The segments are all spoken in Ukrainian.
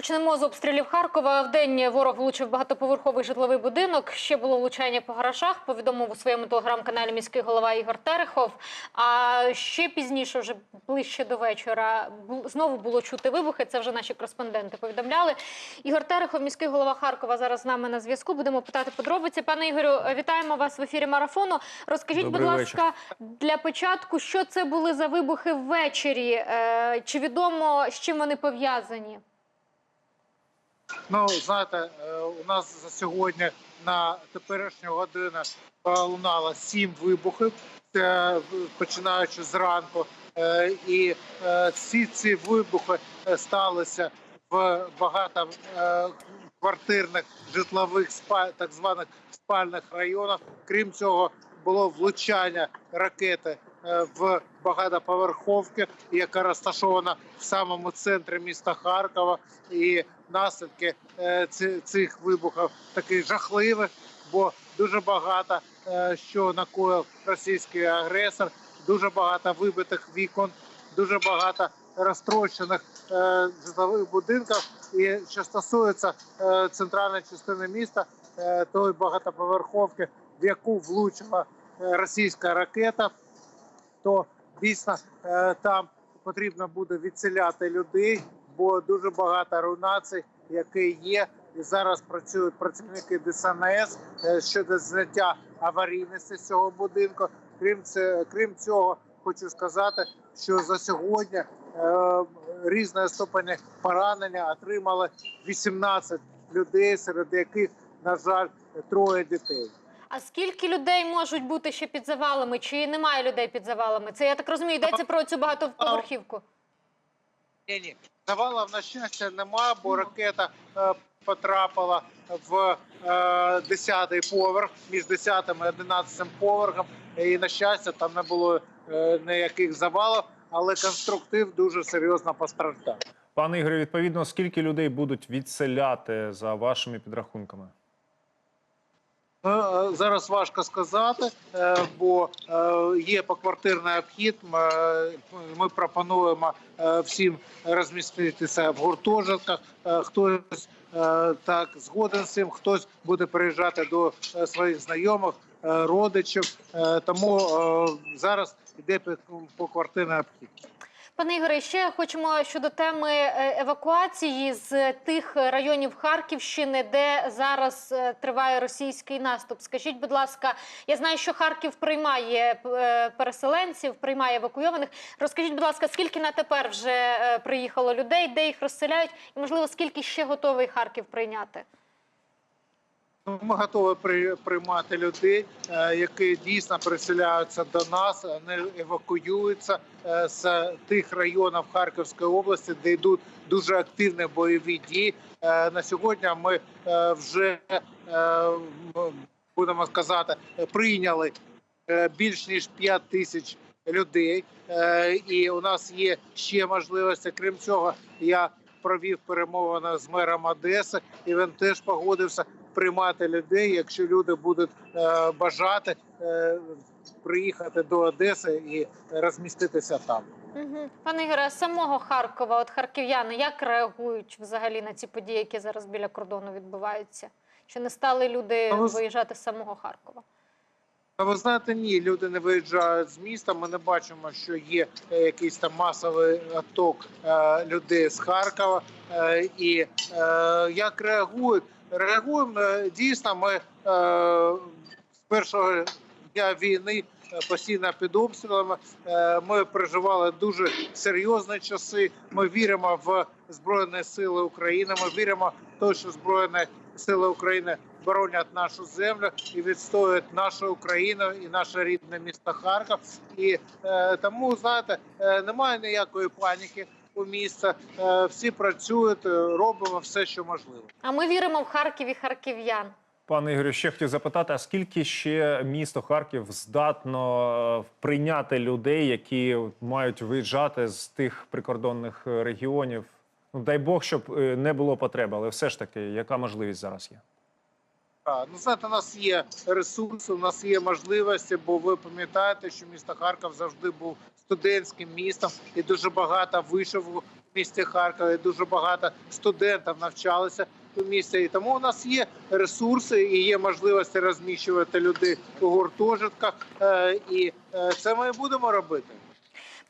Почнемо з обстрілів Харкова. В день ворог влучив багатоповерховий житловий будинок. Ще було влучання по гаражах. Повідомив у своєму телеграм-каналі міський голова Ігор Терехов. А ще пізніше, вже ближче до вечора, знову було чути вибухи. Це вже наші кореспонденти повідомляли. Ігор Терехов, міський голова Харкова, зараз з нами на зв'язку. Будемо питати подробиці. Пане Ігорю, вітаємо вас в ефірі марафону. Розкажіть, Добрий будь вечір. ласка, для початку, що це були за вибухи ввечері? Е, Чи відомо з чим вони пов'язані? Ну, знаєте, е, у нас за сьогодні на теперішню годину лунало сім вибухів, починаючи зранку. Е, І е, всі ці вибухи сталися в багатоквартирних житлових спа- так званих спальних районах. Крім цього, було влучання ракети в багатоповерховки, яка розташована в самому центрі міста Харкова. І наслідки е, цих вибухів такі жахливі, бо дуже багато е, що накоїв російський агресор, дуже багато вибитих вікон, дуже багато розтрощених е, житлових будинків. І що стосується е, центральної частини міста, е, тої багатоповерховки, в яку влучила е, російська ракета, то дійсно е, там потрібно буде відселяти людей, бо дуже багато руйнацій, які є. І зараз працюють працівники ДСНС е, щодо зняття аварійності цього будинку. Крім це, крім цього, хочу сказати, що за сьогодні е, різної ступені поранення отримали 18 людей, серед яких, на жаль, троє дітей. А скільки людей можуть бути ще під завалами? Чи немає людей під завалами? Це я так розумію, йдеться про цю багатоповерхівку. Ні, ні. Завалів, на щастя, нема, бо ракета е, потрапила в е, 10-й поверх, між 10 і 11 поверхом. І, на щастя, там не було е, ніяких завалів, але конструктив дуже серйозно постраждав. Пане Ігорю, відповідно, скільки людей будуть відселяти за вашими підрахунками? Ну, е, Зараз важко сказати, е, бо е, є поквартирний обхід. Е, Ми пропонуємо е, всім розміститися в гуртожитках. Е, Хтось е, так згоден з цим, хтось буде приїжджати до е, своїх знайомих, е, родичів. Е, Тому е, зараз йде поквартирний обхід. Пане Ігоре, ще хочемо щодо теми е, евакуації з тих районів Харківщини, де зараз е, триває російський наступ. Скажіть, будь ласка, я знаю, що Харків приймає е, переселенців, приймає евакуйованих. Розкажіть, будь ласка, скільки на тепер вже приїхало людей, де їх розселяють, і можливо, скільки ще готовий Харків прийняти? Ми готові при, приймати людей, е, які дійсно переселяються до нас, вони евакуюються е, з тих районів Харківської області, де йдуть дуже активні бойові дії. Е, На сьогодні ми вже будемо сказати, прийняли більш ніж 5 тисяч людей, і у нас є ще можливості. Крім цього, я провів перемовини з мером Одеси, і він теж погодився приймати людей, якщо люди будуть е, бажати е, приїхати до Одеси і розміститися там. Угу. Пане Ігоре, а з самого Харкова, от харків'яни, як реагують взагалі на ці події, які зараз біля кордону відбуваються? Чи не стали люди Ну, виїжджати з самого Харкова? Ви знаєте, ні, люди не виїжджають з міста. Ми не бачимо, що є е, якийсь там масовий отток людей з Харкова. І як реагують? Реагуємо е, дійсно. Ми е, з першого дня війни е, постійно під обстрілами. Ми переживали дуже серйозні часи. Ми віримо в Збройні Сили України. Ми віримо в те, що Збройні Сили України боронять нашу землю і відстоюють нашу Україну і наше рідне місто Харків. І тому знаєте, немає ніякої паніки у місті. Е, всі працюють, е, робимо все, що можливо. А ми віримо в Харків і харків'ян. Пане Ігорю, ще хотів запитати: а скільки ще місто Харків здатно е, прийняти людей, які мають виїжджати з тих прикордонних регіонів? Ну дай Бог, щоб не було потреби, але все ж таки, яка можливість зараз є? Ну знаєте, у нас є ресурси, у нас є можливості, бо ви пам'ятаєте, що місто Харків завжди був студентським містом, і дуже багато вишів в місті Харкові. Дуже багато студентів навчалися у місті. І тому у нас є ресурси і є можливості розміщувати людей у гуртожитках. Е, І е, це ми і будемо робити.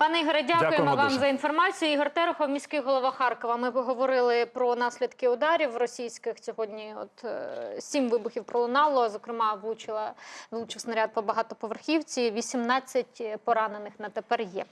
Пане Ігоре, дякуємо, Дякуємо вам дуже. за інформацію. Ігор Терехов, міський голова Харкова. Ми поговорили про наслідки ударів російських. Сьогодні от е, сім вибухів пролунало. Зокрема, влучила влучив снаряд по багатоповерхівці. 18 поранених на тепер є.